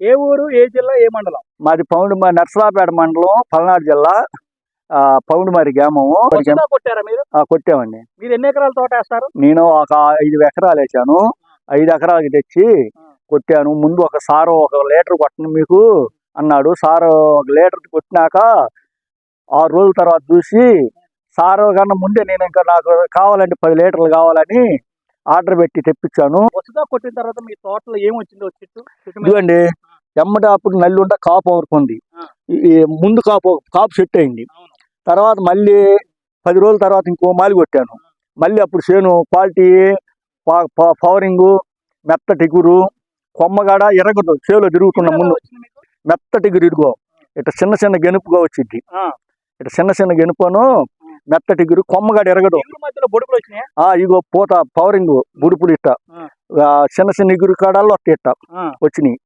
ఏ ఊరు ఏ జిల్లా ఏ మండలం? మాది పౌండుమారి నర్సరాపేట మండలం పల్నాడు జిల్లా ఆ, పౌండుమారి గ్రామము వసుదా కొట్టారా మీరు? ఆ, కొట్టామండి. మీరు ఎన్ని ఎకరాల తోట వేస్తారు? నేను ఒక ఐదు ఎకరాలు వేసాను. ఐదు ఎకరాలకి తెచ్చి కొట్టాను. ముందు ఒక సారు ఒక లీటర్ కొట్టను మీకు అన్నాడు. సారు ఒక లీటర్ కొట్టినాక ఆరు రోజుల తర్వాత చూసి సారు కన్నా ముందే నేను ఇంకా నాకు కావాలంటే పది లీటర్లు కావాలని ఆర్డర్ పెట్టి తెప్పించాను. కొట్టిన తర్వాత మీ తోటలో ఏం వచ్చిందో చెట్టు? చెట్టు మీద? ఇదిగండి. ఎమ్మట అప్పుడు నల్లి ఉంటే కాపు. ఈ ముందు కాపు కాపు సెట్ అయింది. తర్వాత మళ్ళీ పది రోజుల తర్వాత ఇంకో మాలి కొట్టాను మళ్ళీ అప్పుడు చేను క్వాలిటీ పవరింగ్ మెత్తటి గురు కొమ్మగాడ ఎరగదు చేలో తిరుగుతున్న ముందు? మెత్తటి గురు ఇదిగో ఇట్లా చిన్న చిన్న గెనుపుగా వచ్చింది ఆ. ఇట్లా చిన్న చిన్న గెనుపను మెత్తటి గురు కొమ్మగాడ ఎరగదు ఆ ఇగో పూత పవరింగ్ బుడుపులు ఇట్ట చిన్న చిన్న ఇగురు కాడాల్లో అట్ట ఇట్ట. వచ్చినాయి